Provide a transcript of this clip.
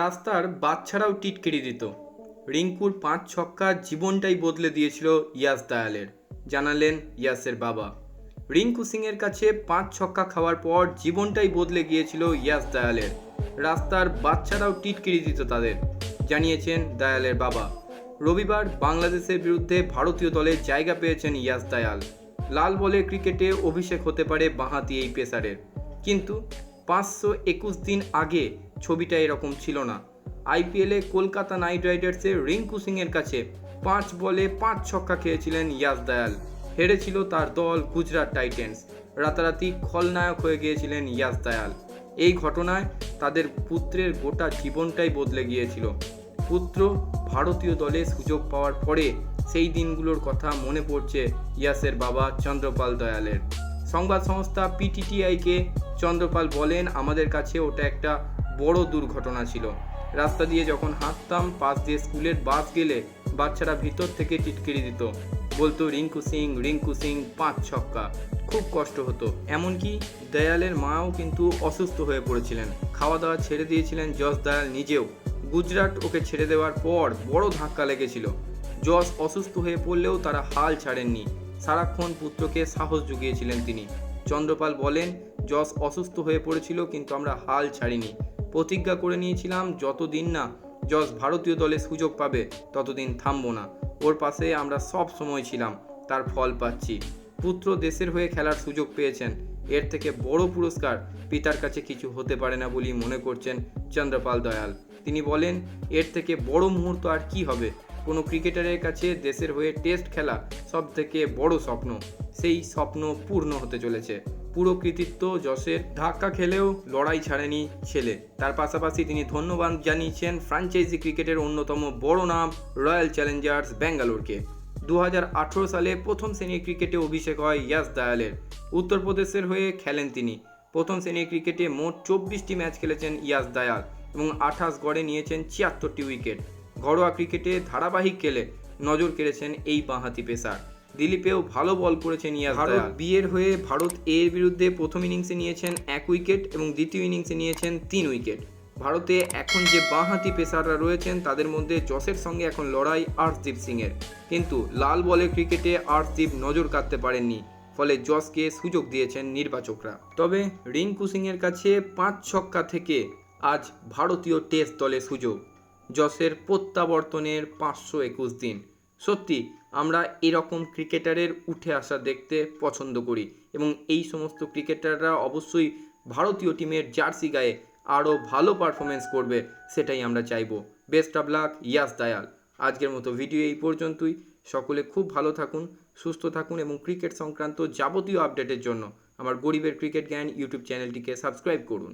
রাস্তার বাচ্চারাও টিটকিরি দিত। রিঙ্কুর পাঁচ ছক্কা জীবনটাই বদলে দিয়েছিল ইয়াস দায়ালের, জানালেন ইয়াসের বাবা। রিঙ্কু সিংয়ের কাছে পাঁচ ছক্কা খাওয়ার পর জীবনটাই বদলে গিয়েছিল ইয়াস দায়ালের। রাস্তার বাচ্চারাও টিটকিরি দিত তাদের, জানিয়েছেন দায়ালের বাবা। রবিবার বাংলাদেশের বিরুদ্ধে ভারতীয় দলে জায়গা পেয়েছেন ইয়াস দায়াল। লাল বলে ক্রিকেটে অভিষেক হতে পারে বাঁহাতি এই পেসারের। কিন্তু পাঁচশো একুশ দিন আগে ছবিটা এরকম ছিল না। আইপিএলে কলকাতা নাইট রাইডার্সের রিঙ্কু সিংয়ের কাছে পাঁচ বলে পাঁচ ছক্কা খেয়েছিলেন ইয়াস দয়াল। হেরেছিল তার দল গুজরাট টাইটেন্স। রাতারাতি খলনায়ক হয়ে গিয়েছিলেন ইয়াস দয়াল। এই ঘটনায় তাদের পুত্রের গোটা জীবনটাই বদলে গিয়েছিল। পুত্র ভারতীয় দলে সুযোগ পাওয়ার পরে সেই দিনগুলোর কথা মনে পড়ছে ইয়াসের বাবা চন্দ্রপাল দয়ালের। সংবাদ সংস্থা পিটিটিআইকে চন্দ্রপাল বলেন, আমাদের কাছে ওটা একটা বড় দুর্ঘটনা ছিল। রাস্তা দিয়ে যখন হাঁটতাম, পাশ দিয়ে স্কুলের বাস গেলে বাচ্চারা ভিতর থেকে টিটকিরি দিত। বলতো, রিঙ্কু সিং রিঙ্কু সিং, পাঁচ ছক্কা। খুব কষ্ট হতো। এমনকি দয়ালের মাও কিন্তু অসুস্থ হয়ে পড়েছিলেন। খাওয়া দাওয়া ছেড়ে দিয়েছিলেন যশ দয়াল নিজেও। গুজরাট ওকে ছেড়ে দেওয়ার পর বড় ধাক্কা লেগেছিল। যশ অসুস্থ হয়ে পড়লেও তারা হাল ছাড়েননি। সারাক্ষণ পুত্রকে সাহস জুগিয়েছিলেন তিনি। চন্দ্রপাল বলেন, যশ অসুস্থ হয়ে পড়েছিল, কিন্তু আমরা হাল ছাড়িনি। প্রতিজ্ঞা করে নিয়েছিলাম, যতদিন না যশ ভারতীয় দলে সুযোগ পাবে, ততদিন থামবো না। ওর পাশে আমরা সব সময় ছিলাম, তার ফল পাচ্ছি। পুত্র দেশের হয়ে খেলার সুযোগ পেয়েছেন। এর থেকে বড় পুরস্কার পিতার কাছে কিছু হতে পারে না বলেই মনে করছেন চন্দ্রপাল দয়াল। তিনি বলেন, এর থেকে বড় মুহূর্ত আর কি হবে? কোনো ক্রিকেটারের কাছে দেশের হয়ে টেস্ট খেলা সব থেকে বড় স্বপ্ন। সেই স্বপ্ন পূর্ণ হতে চলেছে। পুরো কৃতিত্ব যশের। ধাক্কা খেলেও লড়াই ছাড়েনি ছেলে। তার পাশাপাশি তিনি ধন্যবাদ জানিয়েছেন ফ্রাঞ্চাইজি ক্রিকেটের অন্যতম বড় নাম রয়্যাল চ্যালেঞ্জার্স ব্যাঙ্গালোরকে। দু হাজার আঠেরো সালে প্রথম শ্রেণির ক্রিকেটে অভিষেক হয় ইয়াস দায়ালের। উত্তরপ্রদেশের হয়ে খেলেন তিনি। প্রথম শ্রেণির ক্রিকেটে মোট চব্বিশটি ম্যাচ খেলেছেন ইয়াস দায়াল এবং আঠাশ গড়ে নিয়েছেন ছিয়াত্তরটি উইকেট। ঘরোয়া ক্রিকেটে ধারাবাহিক খেলে নজর কেড়েছেন এই বাঁহাতি পেসার। দিলীপেও ভালো বল করেছেন ইয়াস ভারত বিয়ের হয়ে ভারত এর বিরুদ্ধে প্রথম ইনিংসে নিয়েছেন এক উইকেট এবং দ্বিতীয় ইনিংসে নিয়েছেন তিন উইকেট। ভারতে এখন যে বাঁহাতি পেসাররা রয়েছেন তাদের মধ্যে জসের সঙ্গে এখন লড়াই আর্শদীপ সিংয়ের। কিন্তু লাল বলে ক্রিকেটে আর্শদীপ নজর কাটতে পারেননি ফলে জসকে সুযোগ দিয়েছেন নির্বাচকরা। তবে রিঙ্কু সিংয়ের কাছে পাঁচ ছক্কা থেকে আজ ভারতীয় টেস্ট দলে সুযোগ। জসের প্রত্যাবর্তনের পাঁচশো একুশ দিন। সত্যি, আমরা এরকম ক্রিকেটারের উঠে আসা দেখতে পছন্দ করি এবং এই সমস্ত ক্রিকেটাররা অবশ্যই ভারতীয় টিমের জার্সি গায়ে আরও ভালো পারফরমেন্স করবে, সেটাই আমরা চাইব। Best of luck, Yash Dayal. আজকের মতো ভিডিও এই পর্যন্তই। সকলে খুব ভালো থাকুন, সুস্থ থাকুন এবং ক্রিকেট সংক্রান্ত যাবতীয় আপডেটের জন্য আমার গরিবের ক্রিকেট জ্ঞান ইউটিউব চ্যানেলটিকে সাবস্ক্রাইব করুন।